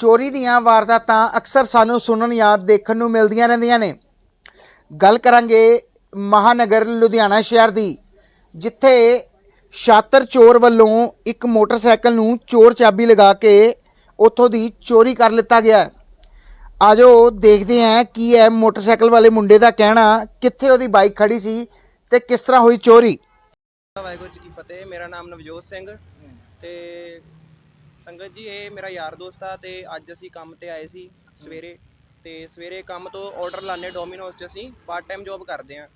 ਚੋਰੀ ਦੀਆਂ ਵਾਰਦਾਤਾਂ ਅਕਸਰ ਸਾਨੂੰ ਸੁਣਨ ਜਾਂ ਦੇਖਣ ਨੂੰ ਮਿਲਦੀਆਂ ਰਹਿੰਦੀਆਂ ਨੇ। ਗੱਲ ਕਰਾਂਗੇ ਮਹਾਨਗਰ ਲੁਧਿਆਣਾ ਸ਼ਹਿਰ ਦੀ, ਜਿੱਥੇ ਸ਼ਾਤਰ ਚੋਰ ਵੱਲੋਂ ਇੱਕ ਮੋਟਰਸਾਈਕਲ ਨੂੰ ਚੋਰ ਚਾਬੀ ਲਗਾ ਕੇ ਉੱਥੋਂ ਦੀ ਚੋਰੀ ਕਰ ਲਿੱਤਾ ਗਿਆ ਆਜੋ ਦੇਖਦੇ ਹਾਂ ਕੀ ਹੈ ਮੋਟਰਸਾਈਕਲ ਵਾਲੇ ਮੁੰਡੇ ਦਾ ਕਹਿਣਾ, ਕਿੱਥੇ ਉਹਦੀ ਬਾਈਕ ਖੜੀ ਸੀ ਤੇ ਕਿਸ ਤਰ੍ਹਾਂ ਹੋਈ ਚੋਰੀ। ਵਾਹਿਗੁਰੂ ਜੀ ਕੀ ਫਤਿਹ, ਮੇਰਾ ਨਾਮ ਨਵਜੋਤ ਸਿੰਘ ਤੇ ਸੰਗਤ ਜੀ ਇਹ ਮੇਰਾ ਯਾਰ ਦੋਸਤ ਆ ਤੇ ਅੱਜ ਅਸੀਂ ਕੰਮ ਤੇ ਆਏ ਸੀ ਸਵੇਰੇ। ਤੇ ਸਵੇਰੇ ਕੰਮ ਤੋਂ ਆਰਡਰ ਲਾਣੇ ਡੋਮਿਨੋਸ 'ਚ ਅਸੀਂ ਪਾਰਟ ਟਾਈਮ ਜੌਬ ਕਰਦੇ ਆ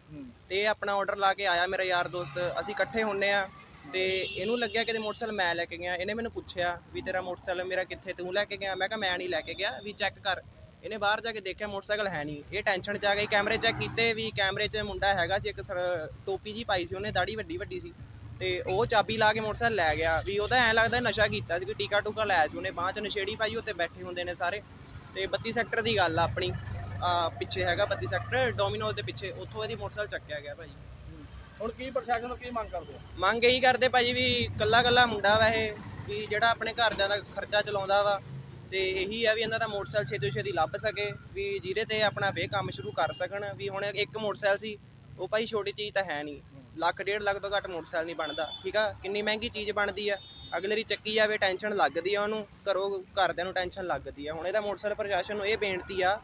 ਤੇ ਇਹ ਆਪਣਾ ਆਰਡਰ ਲਾ ਕੇ ਆਇਆ ਮੇਰਾ ਯਾਰ ਦੋਸਤ। ਅਸੀਂ ਇਕੱਠੇ ਹੁੰਨੇ ਆ ਤੇ ਇਹਨੂੰ ਲੱਗਿਆ ਕਿ ਮੋਟਰਸਾਈਕਲ ਮੈਂ ਲੈ ਕੇ ਗਿਆ। ਇਹਨੇ ਮੈਨੂੰ ਪੁੱਛਿਆ ਵੀ ਤੇਰਾ ਮੋਟਰਸਾਈਕਲ ਮੇਰਾ ਕਿੱਥੇ? ਤੂੰ ਲੈ ਕੇ ਗਿਆ? ਮੈਂ ਕਿਹਾ ਮੈਂ ਨਹੀਂ ਲੈ ਕੇ ਗਿਆ। ਵੀ ਚੈੱਕ ਕਰ। ਇਹਨੇ ਬਾਹਰ ਜਾ ਕੇ ਦੇਖਿਆ ਮੋਟਰਸਾਈਕਲ ਹੈ ਨਹੀਂ। ਇਹ ਟੈਨਸ਼ਨ ਚ ਆ ਗਈ। ਕੈਮਰੇ ਚੈੱਕ ਕੀਤੇ ਵੀ ਕੈਮਰੇ 'ਚ ਮੁੰਡਾ ਹੈਗਾ ਸੀ ਇੱਕ ਟੋਪੀ ਜੀ ਪਾਈ ਸੀ ਉਹਨੇ ਦਾੜੀ ਵੱਡੀ ਵੱਡੀ ਸੀ। ਤੇ ਉਹ ਚਾਬੀ ਲਾ ਕੇ ਮੋਟਰਸਾਈਕਲ ਲੈ ਗਿਆ। ਵੀ ਉਹਦਾ ਐਂ ਲੱਗਦਾ ਨਸ਼ਾ ਕੀਤਾ ਸੀ ਕੋਈ ਟੀਕਾ ਟੂਕਾ ਲਾਇਆ ਸੀ ਉਹਨੇ ਬਾਂਹ 'ਚ ਨਸ਼ੇੜੀ ਪਾਈ ਉੱਤੇ ਬੈਠੇ ਹੁੰਦੇ ਨੇ ਸਾਰੇ। ਤੇ 32 ਸੈਕਟਰ ਦੀ ਗੱਲ ਆ ਆਪਣੀ। ਆ ਪਿੱਛੇ ਹੈਗਾ 32 ਸੈਕਟਰ ਡੋਮਿਨੋਜ਼ ਦੇ ਪਿੱਛੇ ਉੱਥੋਂ ਇਹਦੀ ਮੋਟਰਸਾਈਕਲ ਚੱਕਿਆ ਗਿਆ ਭਾਜੀ ਹੁਣ ਕੀ ਪ੍ਰਸ਼ਾਸਨ ਨੂੰ ਕੀ ਮੰਗ ਕਰਦੇ ਮੰਗ ਇਹੀ ਕਰਦੇ ਭਾਜੀ ਵੀ ਕੱਲਾ ਕੱਲਾ ਮੁੰਡਾ ਵਾ ਇਹ ਵੀ ਜਿਹੜਾ ਆਪਣੇ ਘਰਦਿਆਂ ਦਾ ਖਰਚਾ ਚਲਾਉਂਦਾ ਵਾ। ਤੇ ਇਹੀ ਆ ਵੀ ਇਹਨਾਂ ਦਾ ਮੋਟਰਸਾਈਕਲ ਛੇਤੀ ਤੋਂ ਛੇਤੀ ਲੱਭ ਸਕੇ ਵੀ ਜਿਹਦੇ ਤੇ ਆਪਣਾ ਵੇ ਕੰਮ ਸ਼ੁਰੂ ਕਰ ਸਕਣ। ਵੀ ਹੁਣ ਇੱਕ ਮੋਟਰਸਾਈਕਲ ਸੀ ਉਹ ਭਾਈ ਛੋਟੀ ਚੀਜ਼ ਤਾਂ ਹੈ ਨਹੀਂ। ਲੱਖ ਡੇਢ ਲੱਖ ਤੋਂ ਘੱਟ ਮੋਟਰਸਾਈਕਲ ਨਹੀਂ ਬਣਦਾ ਠੀਕ ਆ? ਕਿੰਨੀ ਮਹਿੰਗੀ ਚੀਜ਼ ਬਣਦੀ ਆ? ਅਗਲੇ ਦੀ ਚੱਕੀ ਜਾਵੇ ਟੈਨਸ਼ਨ ਲੱਗਦੀ ਆ ਉਹਨੂੰ ਘਰੋਂ ਘਰਦਿਆਂ ਨੂੰ ਟੈਨਸ਼ਨ ਲੱਗਦੀ ਆ। ਹੁਣ ਇਹਦਾ ਮੋਟਰਸਾਈਕਲ ਪ੍ਰਸ਼ਾਸਨ ਨੂੰ ਇਹ ਬੇਨਤੀ ਆ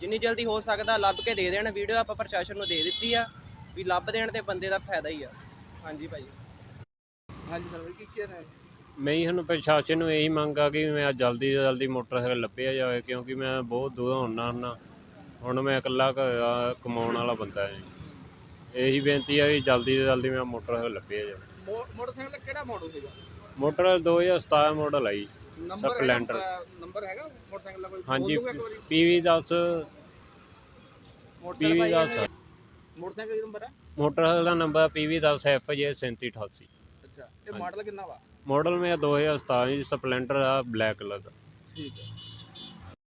ਜਿੰਨੀ ਜਲਦੀ ਹੋ ਸਕਦਾ ਲੱਭ ਕੇ ਦੇ ਦੇਣ ਵੀਡੀਓ ਆਪਾਂ ਪ੍ਰਸ਼ਾਸਨ ਨੂੰ ਦੇ ਦਿੱਤੀ ਆ ਵੀ ਲੱਭ ਦੇਣ ਤੇ ਬੰਦੇ ਦਾ ਫਾਇਦਾ ਹੀ ਆ। ਹਾਂਜੀ ਭਾਈ। ਹਾਂਜੀ ਸਰ ਕੀ ਕੀ ਹੈ? ਮੈਂ ਹੁਣ ਪ੍ਰਸ਼ਾਸਨ ਨੂੰ ਇਹੀ ਮੰਗ ਆ ਕਿ ਮੈਂ ਜਲਦੀ ਤੋਂ ਜਲਦੀ ਮੋਟਰਸਾਈਕਲ ਲੱਭਿਆ ਜਾਵੇ ਕਿਉਂਕਿ ਮੈਂ ਬਹੁਤ ਦੂਰ ਹੁੰਨਾ ਹੁੰਨਾ ਹੁਣ ਮੈਂ ਇਕੱਲਾ ਕਮਾਉਣ ਵਾਲਾ ਬੰਦਾ ਹਾਂ ਇਹੀ ਬੇਨਤੀ ਆ ਵੀ ਜਲਦੀ ਤੋਂ ਜਲਦੀ ਮੈਂ ਮੋਟਰਸਾਈਕਲ ਲੱਭਿਆ ਜਾਵੇ। ਮੋਟਰਸਾਈਕਲ ਕਿਹੜਾ ਮਾਡਲ ਸੀਗਾ? ਮੋਟਰ 2017 ਮਾਡਲ ਆਈ ਨੰਬਰ ਸਪਲੈਂਡਰ ਨੰਬਰ ਹੈਗਾ ਮੋਟਰਸਾਈਕਲ ਦਾ ਕੋਈ? ਹਾਂਜੀ ਇੱਕ ਵਾਰੀ। ਪੀਵੀ 10 ਮੋਟਰਸਾਈਕਲ ਪੀਵੀ ਭਾਈ 10 ਮੋਟਰਸਾਈਕਲ ਦਾ ਨੰਬਰ ਹੈ ਮੋਟਰਸਾਈਕਲ ਦਾ ਨੰਬਰ ਪੀਵੀ 10 FJ 3788 ਅੱਛਾ ਇਹ ਮਾਡਲ ਕਿੰਨਾ ਵਾ? ਮਾਡਲ ਮੇਰਾ 2017 ਜੀ ਸਪਲੈਂਡਰ ਆ ਬਲੈਕ ਕਲਰ ਦਾ। ਠੀਕ ਹੈ।